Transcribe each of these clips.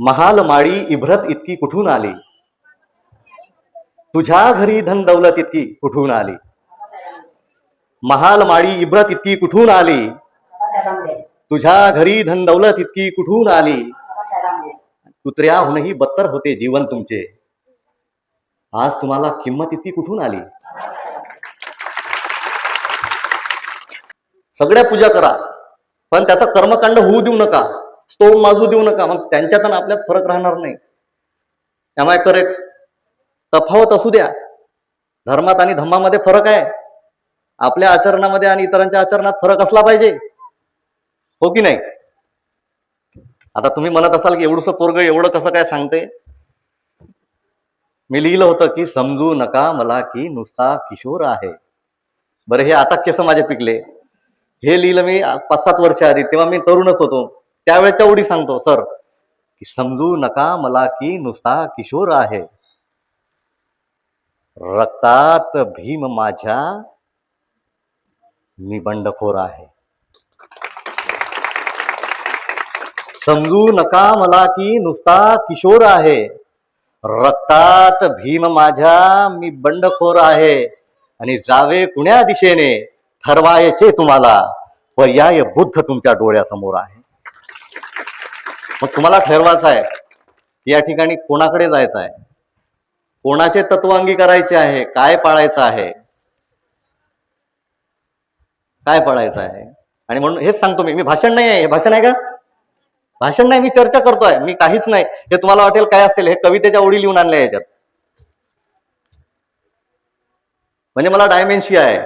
महाल माळी इभ्रत इतकी कुठून आली? तुझ्या घरी धन दौलत इतकी कुठून आली? महाल माळी इब्रत इतकी कुठून आली? तुझ्या घरी धन दौलत इतकी कुठून आली? कुत्र्याहूनही बत्तर होते जीवन तुमचे. आज तुम्हाला किंमत इतकी कुठून आली? सगळ्या पूजा करा पण त्याचा कर्मकांड होऊ देऊ नका. तो माजू देऊ नका मग त्यांच्यात आणि आपल्यात फरक राहणार नाही. त्यामुळे करेक्ट तफावत असू द्या. धर्मात आणि धम्मामध्ये फरक आहे. आपल्या आचरणामध्ये आणि इतरांच्या आचरणात फरक असला पाहिजे. हो की नाही? आता तुम्ही म्हणत असाल की एवढंसं पोरग एवढं कसं काय सांगते? मी लिहिलं होतं की समजू नका मला की नुसता किशोर आहे. बरं हे आता केस माझे पिकले. हे लिहिलं मी पाच सात वर्ष आधी तेव्हा मी तरुणच होतो. त्यावेळेच्या उडी सांगतो सर की समजू नका मला की नुसता किशोर आहे. रक्तात भीम माझ्या मी बंडखोर आहे. समजू नका मला की नुसता किशोर आहे. रक्तात भीम माझ्या मी बंडखोर आहे. आणि जावे कुण्या दिशेने? ठरवायचे तुम्हाला. पर्याय बुद्ध तुमच्या डोळ्यासमोर आहे. मग तुम्हाला ठरवायचं आहे की या ठिकाणी कोणाकडे जायचं आहे? कोणाचे तत्वांगी करायचे आहे? काय पाळायचं आहे? काय पाळायचं आहे? आणि म्हणून हेच सांगतो मी. मी भाषण नाही आहे. हे भाषण आहे का? भाषण नाही. मी चर्चा करतोय. मी काहीच नाही. हे तुम्हाला वाटेल काय असेल? हे कवितेच्या ओळी लिहून आणल्या याच्यात. म्हणजे मला डायमेन्शिया आहे.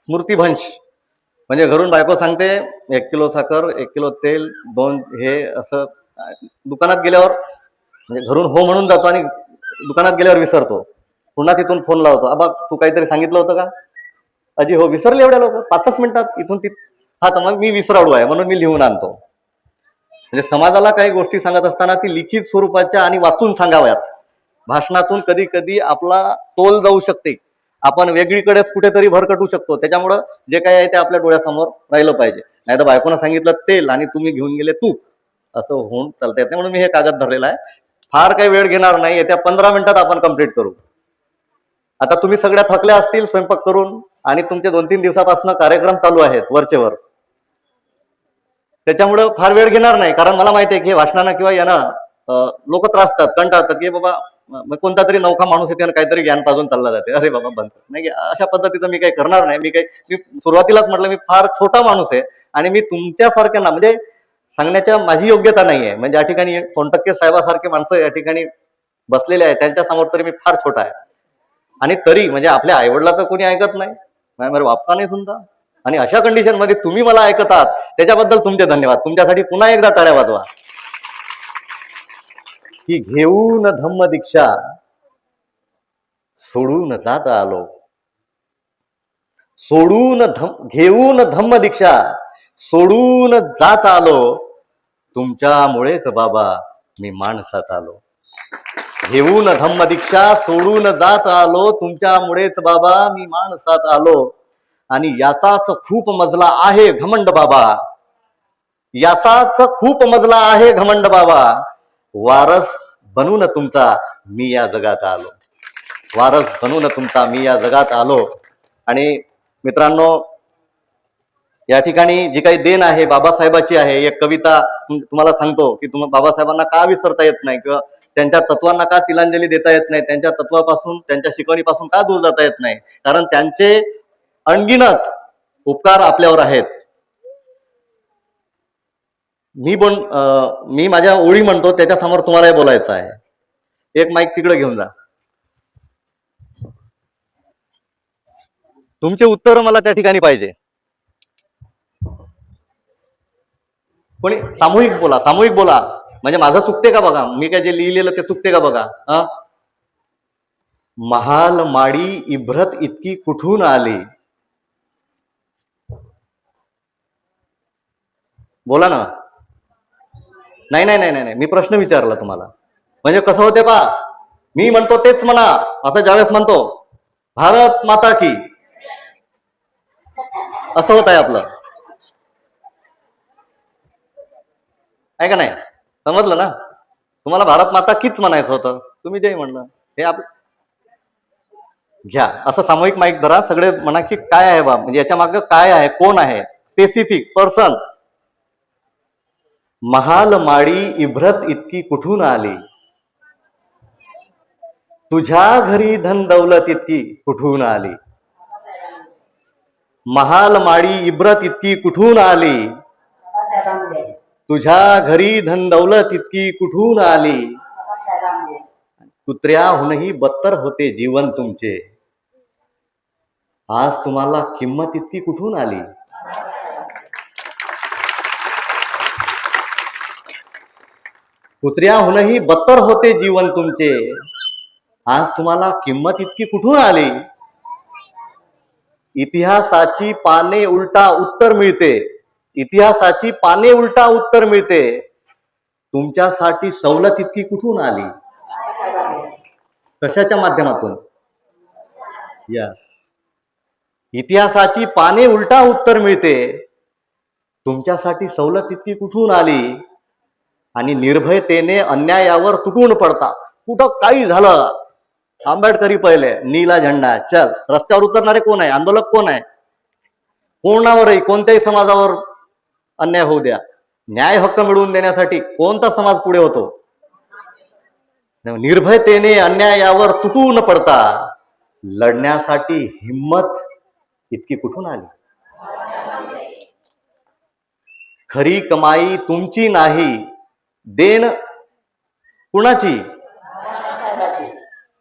स्मृतिभंश. म्हणजे घरून बायको सांगते एक किलो साखर एक किलो तेल दोन हे असं दुकानात गेल्यावर म्हणजे घरून हो म्हणून जातो आणि दुकानात गेल्यावर विसरतो. पुन्हा तिथून फोन लावतो अबा तू काहीतरी सांगितलं होतं का? अजी हो विसरले एवढ्या लोक पाचच मिनिटात इथून ती हा तर मग मी विसराळू आहे म्हणून मी लिहून आणतो. म्हणजे समाजाला काही गोष्टी सांगत असताना ती लिखित स्वरूपाच्या आणि वाचून सांगाव्यात. भाषणातून कधी कधी आपला तोल जाऊ शकते. आपण वेगळीकडेच कुठेतरी भरकटू शकतो. त्याच्यामुळं जे काही आहे ते आपल्या डोळ्यासमोर राहिलं पाहिजे. नाही तर बायकोनं सांगितलं तेल आणि तुम्ही घेऊन गेले तूप. असं होऊन चालता येत नाही म्हणून मी हे कागद धरलेलं आहे. फार काही वेळ घेणार नाही. येत्या पंधरा मिनिटात आपण कंप्लीट करू. आता तुम्ही सगळ्या थकल्या असतील स्वयंपाक करून आणि तुमचे दोन तीन दिवसापासून कार्यक्रम चालू आहेत वरचेवर. त्याच्यामुळं फार वेळ घेणार नाही. कारण मला माहिती आहे की भाषणानं किंवा यानं लोक त्रासतात कंटाळतात की बाबा मग कोणता तरी नौका माणूस येते आणि काहीतरी ज्ञान पाजून चालला जाते. अरे बाबा बंद. नाही अशा पद्धतीचं मी काही करणार नाही. मी काही मी सुरुवातीलाच म्हटलं मी फार छोटा माणूस आहे आणि मी तुमच्यासारख्यांना म्हणजे सांगण्याच्या माझी योग्यता नाही आहे म्हणजे या ठिकाणी सोनटक्के साहेबासारखे माणसं या ठिकाणी बसलेले आहेत त्यांच्यासमोर तरी मी फार छोटा आहे. आणि तरी म्हणजे आपल्या आईवडला तर कोणी ऐकत नाही. माझ्या मेरे बाप्पा नाही सुद्धा. आणि अशा कंडिशनमध्ये तुम्ही मला ऐकतात त्याच्याबद्दल तुमचे धन्यवाद. तुमच्यासाठी पुन्हा एकदा टाळ्या वाजवा. की घेऊन धम्म दीक्षा. सोडून जात आलो. सोडून धम घेऊन धम्म दीक्षा. सोडून जात आलो. तुमच्यामुळेच बाबा मी माणसात आलो. घेऊन धम्म दीक्षा सोडून जात आलो. तुमच्यामुळेच बाबा मी माणसात आलो. आणि याचाच खूप मजला आहे घमंड बाबा. याचाच खूप मजला आहे घमंड बाबा. वारस बनून तुमचा मी या जगात आलो. वारस बनून तुमचा मी या जगात आलो. आणि मित्रांनो या ठिकाणी जी काही देण आहे बाबासाहेबाची आहे एक कविता तुम्हाला सांगतो की तुम्हाला बाबासाहेबांना का विसरता येत नाही? किंवा त्यांच्या तत्वांना का तिलांजली देता येत नाही? त्यांच्या तत्वापासून त्यांच्या शिकवणीपासून का दूर जाता येत नाही? कारण त्यांचे अणगिनत उपकार आपल्यावर आहेत. मी पण मी माझ्या ओळी म्हणतो त्याच्यासमोर तुम्हालाही बोलायचं आहे. एक माईक तिकडे घेऊन जा. तुमचे उत्तर मला त्या ठिकाणी पाहिजे. कोणी? सामूहिक बोला सामूहिक बोला. म्हणजे माझं चुकते का बघा? मी काय जे लिहिलेलं ते चुकते का बघा? हा महाल माडी इभ्रत इतकी कुठून आली? बोला ना. नाही नाही नाही नाही मी प्रश्न विचारला तुम्हाला. म्हणजे कसं होते पा मी म्हणतो तेच म्हणा. असं ज्यावेळेस म्हणतो भारत माता की. असं होत आहे आपलं. आहे का नाही? समजलं ना? तुम्हाला भारत माता कीच म्हणायचं होतं? तुम्ही ते म्हणलं हे आप घ्या. असं सामूहिक माईक धरा. सगळे म्हणा की काय आहे बा? म्हणजे याच्या मागे काय आहे? कोण आहे? स्पेसिफिक पर्सन महाल माळी इभ्रत इतकी कुठून आली? तुझ्या घरी धन दौलत इतकी कुठून आली? महाल माळी इब्रत इतकी कुठून आली? तुझ्या घरी धन दौलत इतकी कुठून आली? कुत्र्याहूनही बत्तर होते जीवन तुमचे. आज तुम्हाला किंमत इतकी कुठून आली? कुत्र्याहूनही बत्तर होते जीवन तुमचे. आज तुम्हाला किंमत इतकी कुठून आली? इतिहासाची पाने उलटा उत्तर मिळते. इतिहासाची पाने उलटा उत्तर मिळते. तुमच्यासाठी सवलत इतकी कुठून आली? कशाच्या माध्यमातून? यस इतिहासाची पाने उलटा उत्तर मिळते. तुमच्यासाठी सवलत इतकी कुठून आली? आणि निर्भयतेने अन्यायावर तुटून पडता कुठं काही झालं? आंबेडकरी पहिले नीला झेंडा. चल रस्त्यावर उतरणारे कोण आहे? आंदोलक कोण आहे? कोणावरही कोणत्याही समाजावर अन्याय होऊ द्या. न्याय हक्क मिळवून देण्यासाठी कोणता समाज पुढे होतो? निर्भयतेने अन्यायावर तुटून पडता लढण्यासाठी हिम्मत इतकी कुठून आली? खरी कमाई तुमची नाही देण कुणाची?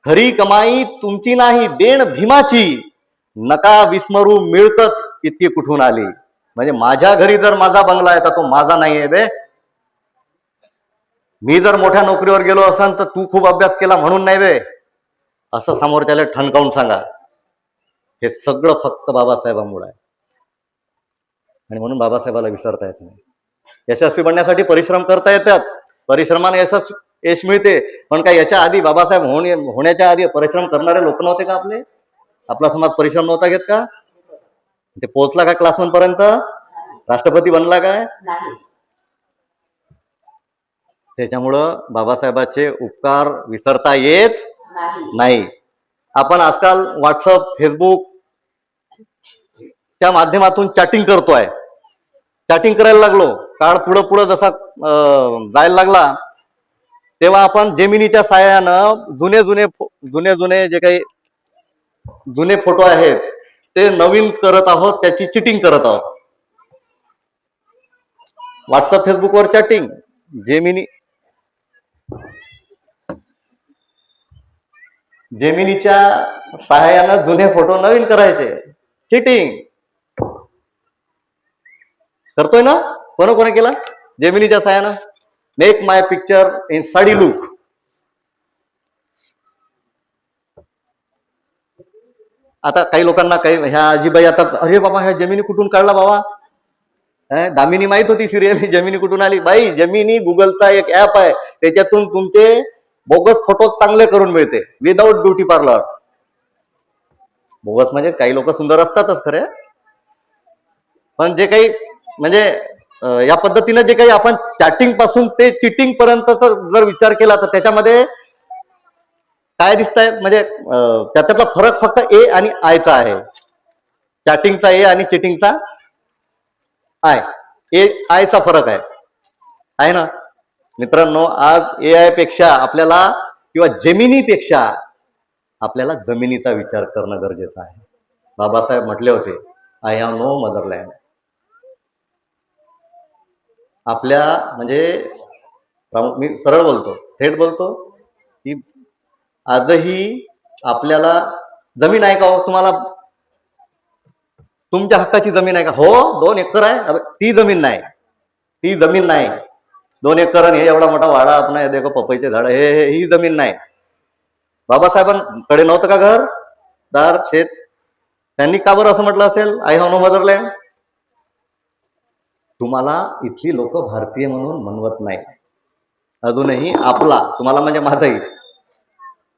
खरी कमाई तुमची नाही देण भीमाची. नका विस्मरू मिळकत इतकी कुठून आली. म्हणजे माझ्या घरी जर माझा बंगला आहे तर तो माझा नाही आहे बे. मी जर मोठ्या नोकरीवर गेलो असन तर तू खूप अभ्यास केला म्हणून नाही बे. असं समोर त्याला ठणकावून सांगा. हे सगळं फक्त बाबासाहेबांमुळे आहे. आणि म्हणून बाबासाहेबाला विसरता येत नाही. यशस्वी बनण्यासाठी परिश्रम करता येतात. परिश्रमाने यशस्वी यश मिळते. पण काय याच्या आधी बाबासाहेब होणे होण्याच्या आधी परिश्रम करणारे लोक नव्हते का आपले? आपला समाज परिश्रम नव्हता घेत का? ते पोहोचला का क्लास वन पर्यंत राष्ट्रपती बनला काय? त्याच्यामुळं बाबासाहेबाचे उपकार विसरता येत नाही. नाही. आपण आजकाल व्हॉट्सअप फेसबुक त्या माध्यमातून चॅटिंग करतोय. चॅटिंग करायला लागलो. काळ पुढं पुढं जसा जायला लागला तेव्हा आपण जमिनीच्या साह्यानं जुने जुने जुने जुने जे काही जुने फोटो आहेत ते नवीन करत आहोत त्याची चिटिंग करत आहोत. व्हॉट्सअप फेसबुकवर चॅटिंग जेमिनी जेमिनीच्या सहाय्यानं जुने फोटो नवीन करायचे. चिटिंग. करतोय ना? कोणा कोणी केला? जेमिनीच्या सहाय्यानं make my picture in sari look आता काही लोकांना काही ह्या आजीबाई आता अरे बाबा ह्या जमिनी कुठून काढला बाबा? दामिनी माहीत होती सिरियल जमिनी कुठून आली? बाई जमिनी गुगलचा एक ऍप आहे. त्याच्यातून तुमचे बोगस फोटो चांगले करून मिळते. विदाऊट ब्युटी पार्लर बोगस म्हणजे काही लोक सुंदर असतातच खरे. पण जे काही म्हणजे या पद्धतीने जे काही आपण चॅटिंगपासून ते चिटिंग पर्यंतचा जर विचार केला तर त्याच्यामध्ये काय दिसतंय? म्हणजे त्यातला त्याच्यातला फरक फक्त ए आणि आयचा आहे. चॅटिंगचा ए आणि चिटिंगचा आय ए आयचा फरक आहे. आहे ना? मित्रांनो आज ए आयपेक्षा आपल्याला किंवा जमिनीपेक्षा आपल्याला जमिनीचा विचार करणं गरजेचं आहे. बाबासाहेब म्हटले होते आय हॅव नो मदरलँड आपल्या म्हणजे मी सरळ बोलतो थेट बोलतो की आजही आपल्याला जमीन आहे का हो? तुम्हाला तुमच्या हक्काची जमीन आहे का? हो दोन एकर आहे. ती जमीन नाही. ती जमीन नाही. दोन एकर आणि हे एवढा मोठा वाडा आपण देखो पपईचे झाड हे हे- ही जमीन नाही. बाबासाहेबांकडे नव्हतं का घर? दार शेत. त्यांनी का बरं असं म्हटलं असेल? आय हॅव नो मदरलँड तुम्हाला इथली लोक भारतीय म्हणून म्हणवत नाही अजूनही आपला तुम्हाला म्हणजे माझाही.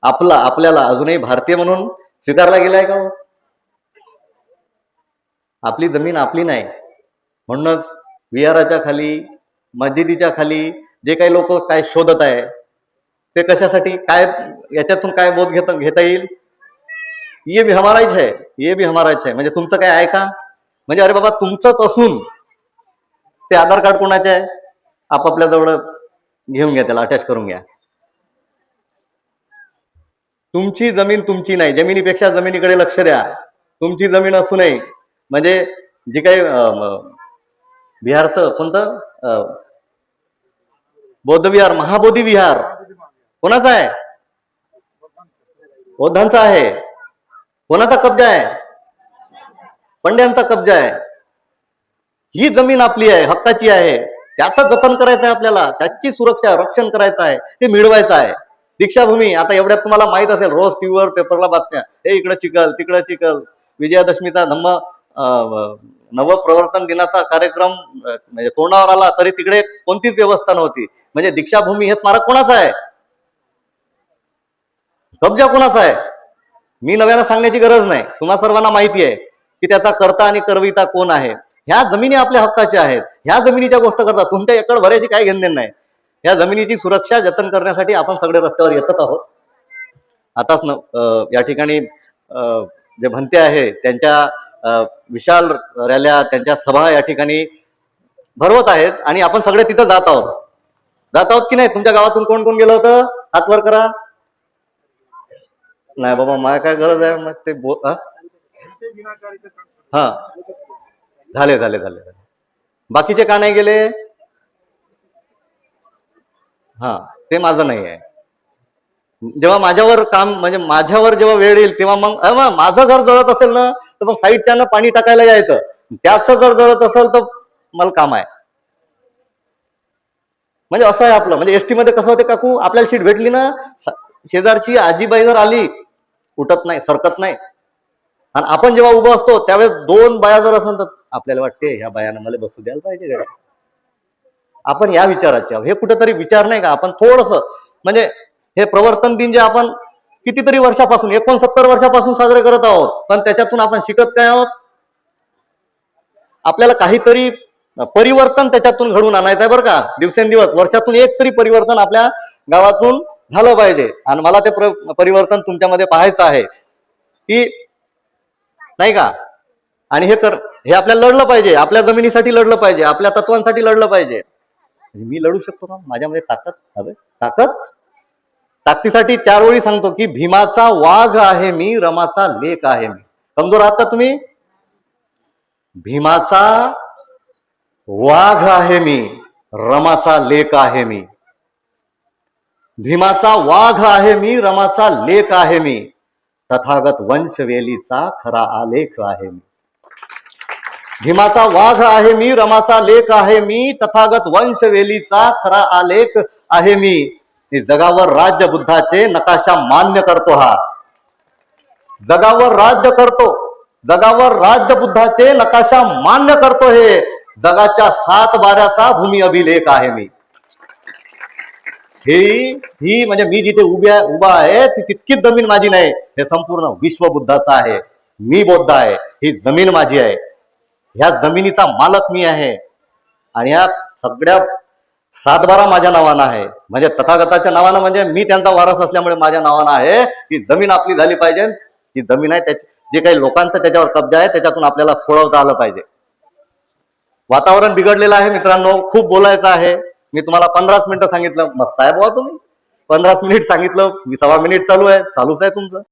आपला आपल्याला अजूनही भारतीय म्हणून स्वीकारला गेलाय का हो? आपली जमीन आपली नाही. म्हणूनच विहाराच्या खाली मस्जिदीच्या खाली जे काही लोक काय शोधत आहे ते कशासाठी काय याच्यातून काय बोध घेता घेता येईल? ये भी हमाराच आहे. ये भी हमाराच आहे. म्हणजे तुमचं काय आहे का? म्हणजे अरे बाबा तुमचंच असून ते आधार कार्ड कोणाचे आहे? आपापल्या जवळ घेऊन घ्या त्याला अटॅच करून घ्या. तुमची जमीन तुमची नाही. जमिनीपेक्षा जमिनीकडे लक्ष द्या. तुमची जमीन असू नये. म्हणजे जे काही बिहारचं कोणतं? अं, बौद्ध विहार महाबोधी विहार. कोणाचा आहे? बौद्धांचा आहे. कोणाचा कब्जा आहे? पंड्यांचा कब्जा आहे. ही जमीन आपली आहे हक्काची आहे. त्याचं जतन करायचं आहे आपल्याला त्याची सुरक्षा रक्षण करायचं आहे ते मिळवायचं आहे दीक्षाभूमी आता एवढ्यात तुम्हाला माहीत असेल रोज टीव्हीवर पेपरला बातम्या. हे इकडं चिखल तिकडं चिखल. विजयादशमीचा धम्म नवप्रवर्तन दिनाचा कार्यक्रम म्हणजे तोंडावर आला तरी तिकडे कोणतीच व्यवस्था नव्हती. म्हणजे दीक्षाभूमी हे स्मारक कोणाचं आहे? कब्जा कोणाचा आहे? मी नव्यानं सांगण्याची गरज नाही. तुम्हा सर्वांना माहिती आहे की त्याचा कर्ता आणि करविता कोण आहे? ह्या जमिनी आपल्या हक्काच्या आहेत. ह्या जमिनीच्या गोष्ट करता तुमच्या एकड भरायची काय घेणदेण नाही. या जमिनीची सुरक्षा जतन करण्यासाठी आपण सगळे रस्त्यावर येतच आहोत. आताच न या ठिकाणी अं, जे भंते आहे त्यांच्या अं, विशाल रॅल्या त्यांच्या सभा या ठिकाणी भरवत आहेत आणि आपण सगळे तिथं जात आहोत. जात आहोत की नाही? तुमच्या गावातून कोण कोण गेलं होतं? हात वर करा. नाही बाबा मला काय गरज आहे? मग ते बो हा? झाले झाले झाले झाले. बाकीचे का नाही गेले? हा ते माझं नाही आहे. जेव्हा माझ्यावर काम म्हणजे माझ्यावर जेव्हा वेळ येईल तेव्हा मग माझं घर जळत असेल ना तर मग साईडच्या पाणी टाकायला यायचं. त्याचं जर जळत असेल तर मला काम आहे. म्हणजे असं आहे आपलं. म्हणजे एसटी मध्ये कसं होते काकू? आपल्याला सीट भेटली ना शेजारची आजीबाई जर आली उठत नाही सरकत नाही आणि आपण जेव्हा उभं असतो त्यावेळेस दोन बाया जर असेल तर आपल्याला वाटते ह्या बायांना मला बसू द्यायला पाहिजे गड्या. आपण या विचाराचे आहोत हे कुठेतरी विचार नाही का? आपण थोडस म्हणजे हे प्रवर्तन दिन जे आपण कितीतरी वर्षापासून एकोणसत्तर वर्षापासून साजरे करत आहोत पण त्याच्यातून आपण शिकत काय आहोत? आपल्याला काहीतरी परिवर्तन त्याच्यातून घडून आणायचं आहे बरं का? दिवसेंदिवस वर्षातून एक तरी परिवर्तन आपल्या गावातून झालं पाहिजे. आणि मला ते परिवर्तन तुमच्यामध्ये पाहायचं आहे. की नाही का? आणि हे कर हे आपल्याला लढलं पाहिजे. आपल्या जमिनीसाठी लढलं पाहिजे. आपल्या तत्वांसाठी लढलं पाहिजे. मी लढू शकतो का? माझ्यामध्ये ताकद? हवे ताकद? ताकदीसाठी चार सांगतो की भीमाचा वाघ आहे मी रमाचा लेख आहे मी. कमजोर आहात का तुम्ही? भीमाचा वाघ आहे मी रमाचा लेख आहे मी. भीमाचा वाघ आहे मी रमाचा लेख आहे मी. तथागत वंशवेलीचा खरा आलेख आहे. मी भीमाचा वाघ आहे मी रमाचा लेख आहे मी तथागत वंशवेलीचा खरा आलेख आहे मी. मी जगावर राज्य बुद्धाचे नकाशा मान्य करतो हा. जगावर राज्य करतो जगावर राज्य बुद्धाचे नकाशा मान्य करतो हे. जगाच्या सात बाऱ्याचा भूमी अभिलेख आहे मी. ही ही म्हणजे मी जिथे उभ्या उभा आहे ती तितकीच जमीन माझी नाही. हे संपूर्ण विश्व बुद्धाचं आहे. मी बौद्ध आहे. ही जमीन माझी आहे. ह्या जमिनीचा मालक मी आहे. आणि ह्या सगळ्या सातबारा माझ्या नावानं आहे. म्हणजे तथागताच्या नावानं म्हणजे मी त्यांचा वारस असल्यामुळे माझ्या नावानं आहे. ती जमीन आपली झाली पाहिजे. ती जमीन आहे त्याची जे काही लोकांचा त्याच्यावर कब्जा आहे त्याच्यातून आपल्याला सोडवता आलं पाहिजे. वातावरण बिघडलेलं आहे मित्रांनो. खूप बोलायचं आहे. मी तुम्हाला पंधराच मिनिटं सांगितलं मस्त आहे बुवा तुम्ही. पंधराच मिनिट सांगितलं मी सव्वा मिनिट चालू आहे चालूच आहे तुमचं.